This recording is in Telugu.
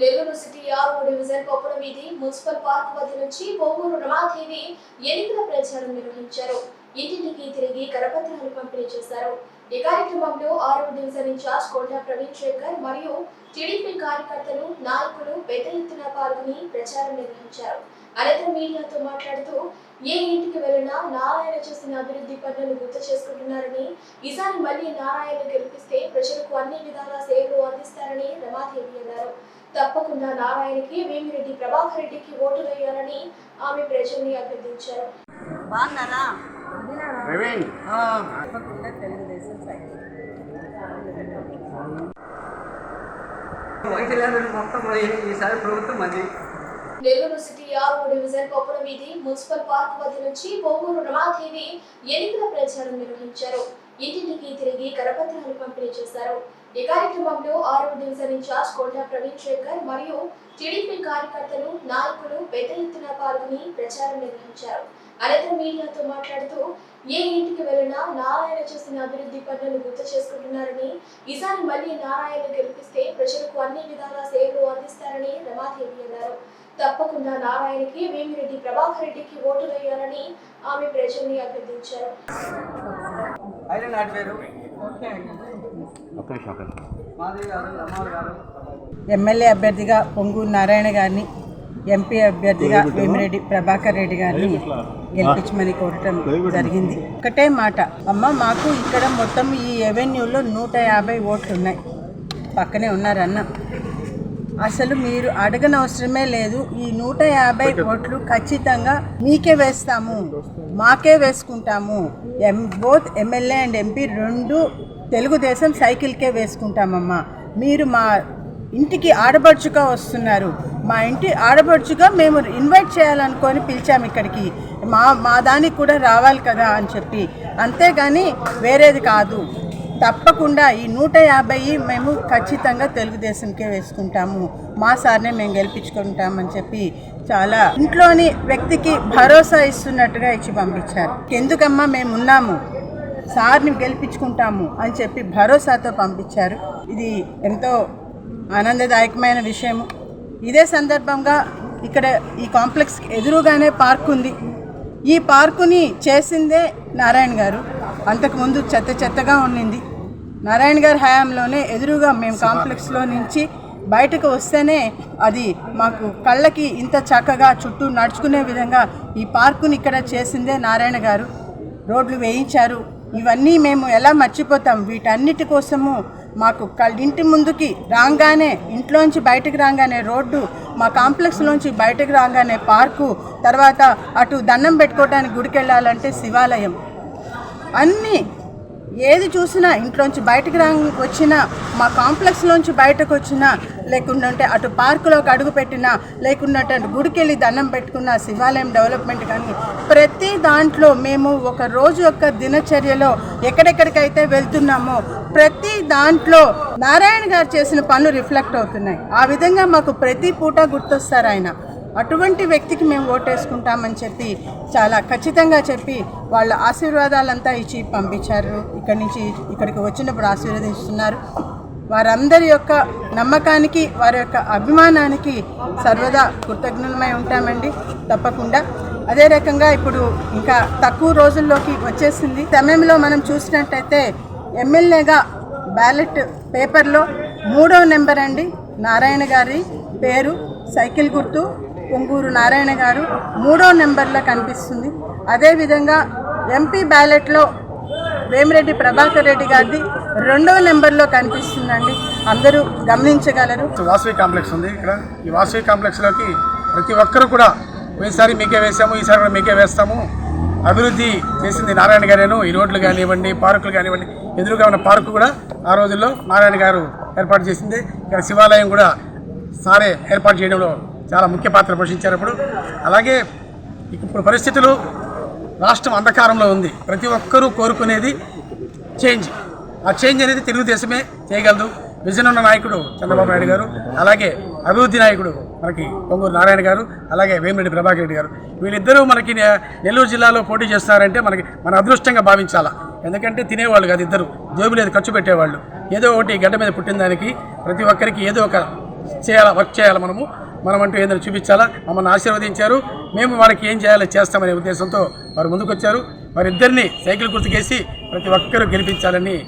నెల్లూరు సిటీ ఆరవ డివిజన్ కొప్పల వీధి మున్సిపల్ పార్క్ వద్ద నుంచి పోగూరు రమాదేవి ఎన్నికల ప్రచారం నిర్వహించారు. ఇంటింటికి తిరిగి కరపత్రాలు పంపిణీ చేశారు. ఈ కార్యక్రమంలో ఆరవ డివిజన్ ఇన్ఛార్జ్ కోట ప్రవీణ్ శేఖర్ మరియు టీడీపీ కార్యకర్తలు నాయకులు పెద్ద ఎత్తున పాల్గొని ప్రచారం నిర్వహించారు. అనంతరం మీడియాతో మాట్లాడుతూ ఏ ఇంటికి వెళ్ళినా నారాయణ చేసిన అభివృద్ధి పనులను గుర్తు చేసుకుంటున్నారని ఈసారి మళ్ళీ నారాయణ గెలిపిస్తే ప్రజలకు అన్ని విధాల సేవలు అందిస్తారని రమాదేవి అన్నారు. తప్పకుండా నారాయణకి వేమిరెడ్డి ప్రభాకర్ రెడ్డికి ఓటు వేయాలని ఆమె ప్రజల్ని అభ్యర్థించారు. ఈసారి ప్రభుత్వం నెల్లూరు సిటీ ఆరవ డివిజన్ కొప్పల వీధి మున్సిపల్ పార్క్ వద్ద నుంచి పొంగూరు రమాదేవి ఎన్నికల ప్రచారం నిర్వహించారు. ఇంటింటికి తిరిగి కరపత్రాలు పంపిణీ చేశారు. ఈ కార్యక్రమంలో ఆరవ డివిజన్ ఇన్ఛార్జ్ కోట ప్రవీణ్ శేఖర్ మరియు టీడీపీ కార్యకర్తలు నాయకులు పెద్ద ఎత్తున పాల్గొని ప్రచారం నిర్వహించారు. అనంతరం మీడియాతో మాట్లాడుతూ ఏ ఇంటికి వెళ్ళినా నారాయణ చేసిన అభివృద్ధి పనులను గుర్తు చేసుకుంటున్నారని ఈసారి మళ్ళీ నారాయణ గెలిపిస్తే ప్రజలకు అన్ని విధాల సేవలు అందిస్తారని రమాదేవి అన్నారు. తప్పకుండా నారాయణకి వేమిరెడ్డి ప్రభాకర్ రెడ్డికి ఓటు వేయాలని ఆమె ప్రజల్ని అభ్యర్థించారు. ఐరన్ హార్డ్వేర్ ఎమ్మెల్యే అభ్యర్థిగా పొంగూరు నారాయణ గారిని ఎంపీ అభ్యర్థిగా వేమిరెడ్డి ప్రభాకర్ రెడ్డి గారిని గెలిపించమని కోరటం జరిగింది. ఒకటే మాట. అమ్మ మాకు ఇక్కడ మొత్తం ఈ ఎవెన్యూలో నూట యాభై ఓట్లు ఉన్నాయి. పక్కనే ఉన్నారన్న అసలు మీరు అడగనవసరమే లేదు. ఈ నూట యాభై ఓట్లు ఖచ్చితంగా మీకే వేస్తాము. మాకే వేసుకుంటాము. ఎం బోత్ ఎమ్మెల్యే అండ్ ఎంపీ రెండు తెలుగుదేశం సైకిల్కే వేసుకుంటామమ్మా. మీరు మా ఇంటికి ఆడబడుచుగా వస్తున్నారు. మా ఇంటి ఆడబడుచుగా మేము ఇన్వైట్ చేయాలనుకొని పిలిచాము ఇక్కడికి. మా మా దానికి కూడా రావాలి కదా అని చెప్పి. అంతేగాని వేరేది కాదు. తప్పకుండా ఈ నూట యాభై మేము ఖచ్చితంగా తెలుగుదేశంకే వేసుకుంటాము. మా సార్నే మేము గెలిపించుకుంటామని చెప్పి చాలా ఇంట్లోని వ్యక్తికి భరోసా ఇస్తున్నట్టుగా ఇచ్చి పంపించారు. ఎందుకమ్మా మేము ఉన్నాము? సార్ని గెలిపించుకుంటాము అని చెప్పి భరోసాతో పంపించారు. ఇది ఎంతో ఆనందదాయకమైన విషయము. ఇదే సందర్భంగా ఇక్కడ ఈ కాంప్లెక్స్ ఎదురుగానే పార్క్ ఉంది. ఈ పార్కుని చేసిందే నారాయణ గారు. అంతకుముందు చెత్త చెత్తగా ఉండింది. నారాయణ గారి హయాంలోనే ఎదురుగా మేము కాంప్లెక్స్లో నుంచి బయటకు వస్తేనే అది మాకు కళ్ళకి ఇంత చక్కగా చుట్టూ నడుచుకునే విధంగా ఈ పార్కుని ఇక్కడ చేసిందే నారాయణ గారు. రోడ్లు వేయించారు. ఇవన్నీ మేము ఎలా మర్చిపోతాం? వీటన్నిటి కోసము మాకు ఇంటి ముందుకి రాగానే ఇంట్లోంచి బయటకు రాగానే రోడ్డు మా కాంప్లెక్స్లోంచి బయటకు రాగానే పార్కు తర్వాత అటు దండం పెట్టుకోవడానికి గుడికి వెళ్ళాలంటే శివాలయం. అన్నీ ఏది చూసినా ఇంట్లోంచి బయటకు రా వచ్చినా మా కాంప్లెక్స్లోంచి బయటకు వచ్చినా లేకుంటే అటు పార్కులోకి అడుగు పెట్టినా లేకుంటే అటు గుడికి వెళ్ళి దండం పెట్టుకున్న శివాలయం డెవలప్మెంట్ కానీ ప్రతి దాంట్లో మేము ఒక రోజు యొక్క దినచర్యలో ఎక్కడెక్కడికైతే వెళ్తున్నామో ప్రతి దాంట్లో నారాయణ గారు చేసిన పనులు రిఫ్లెక్ట్ అవుతున్నాయి. ఆ విధంగా మాకు ప్రతి పూట గుర్తొస్తారు ఆయన. అటువంటి వ్యక్తికి మేము ఓటేసుకుంటామని చెప్పి చాలా ఖచ్చితంగా చెప్పి వాళ్ళ ఆశీర్వాదాలంతా ఇచ్చి పంపించారు. ఇక్కడి నుంచి ఇక్కడికి వచ్చినప్పుడు ఆశీర్వదిస్తున్నారు. వారందరి యొక్క నమ్మకానికి వారి యొక్క అభిమానానికి సర్వదా కృతజ్ఞులమై ఉంటామండి. తప్పకుండా. అదే రకంగా ఇప్పుడు ఇంకా తక్కువ రోజుల్లోకి వచ్చేసింది. సమయంలో మనం చూసినట్టయితే ఎమ్మెల్యేగా బ్యాలెట్ పేపర్లో మూడో నెంబర్ అండి. నారాయణ గారి పేరు సైకిల్ గుర్తు. పొంగూరు నారాయణ గారు మూడో నెంబర్లో కనిపిస్తుంది. అదేవిధంగా ఎంపీ బ్యాలెట్లో వేమిరెడ్డి ప్రభాకర్ రెడ్డి గారిది రెండవ నెంబర్లో కనిపిస్తుందండి. అందరూ గమనించగలరు. వాసవి కాంప్లెక్స్ ఉంది ఇక్కడ. ఈ వాసవి కాంప్లెక్స్లోకి ప్రతి ఒక్కరు కూడా ఈసారి మీకే వేసాము ఈసారి కూడా మీకే వేస్తాము. అభివృద్ధి చేసింది నారాయణ గారేను. ఈ రోడ్లు కానివ్వండి పార్కులు కానివ్వండి ఎదురుగా ఉన్న పార్కు కూడా ఆ రోజుల్లో నారాయణ గారు ఏర్పాటు చేసింది. ఇక్కడ శివాలయం కూడా సారే ఏర్పాటు చేయడంలో చాలా ముఖ్య పాత్ర పోషించారు అప్పుడు అలాగే ఇప్పుడు పరిస్థితులు రాష్ట్రం అంధకారంలో ఉంది. ప్రతి ఒక్కరూ కోరుకునేది చేంజ్. ఆ చేంజ్ అనేది తెలుగుదేశమే చేయగలదు. విజన్ ఉన్న నాయకుడు చంద్రబాబు నాయుడు గారు అలాగే అభివృద్ధి నాయకుడు మనకి పొంగూరు నారాయణ గారు అలాగే వేమిరెడ్డి ప్రభాకర్ రెడ్డి గారు. వీళ్ళిద్దరూ మనకి నెల్లూరు జిల్లాలో పోటీ చేస్తున్నారంటే మనకి మన అదృష్టంగా భావించాలా. ఎందుకంటే తినేవాళ్ళు కాదు ఇద్దరు. జోబు లేదు ఖర్చు పెట్టేవాళ్ళు. ఏదో ఒకటి గడ్డ మీద పుట్టిన దానికి ప్రతి ఒక్కరికి ఏదో ఒక చేయాలా వర్క్ చేయాలి మనము? మనం అంటూ ఏదైనా చూపించాలా? మమ్మల్ని ఆశీర్వదించారు. మేము వారికి ఏం చేయాలో చేస్తామనే ఉద్దేశంతో వారు ముందుకొచ్చారు. వారిద్దరిని సైకిల్ గుర్తుకేసి ప్రతి ఒక్కరూ గెలిపించాలని